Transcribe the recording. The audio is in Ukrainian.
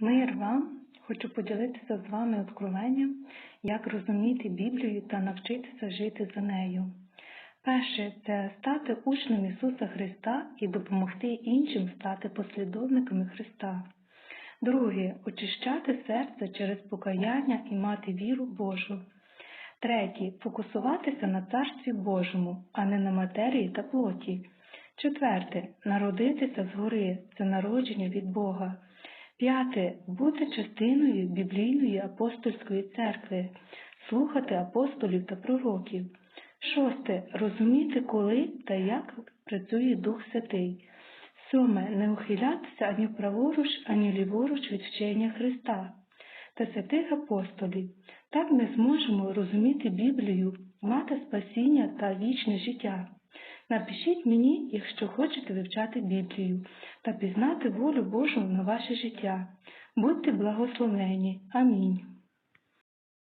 Мир вам! Хочу поділитися з вами откровенням, як розуміти Біблію та навчитися жити за нею. Перше це стати учнем Ісуса Христа і допомогти іншим стати послідовниками Христа. Друге очищати серце через покаяння і мати віру Божу. Третє фокусуватися на Царстві Божому, а не на матерії та плоті. Четверте народитися згори це народження від Бога. П'яте бути частиною біблійної апостольської церкви, слухати апостолів та пророків. Шосте розуміти, коли та як працює Дух Святий. Сьоме не ухилятися ані праворуч, ані ліворуч від вчення Христа та святих апостолів. Так ми зможемо розуміти Біблію, мати спасіння та вічне життя. Напишіть мені, якщо хочете вивчати Біблію та пізнати волю Божу на ваше життя. Будьте благословені. Амінь.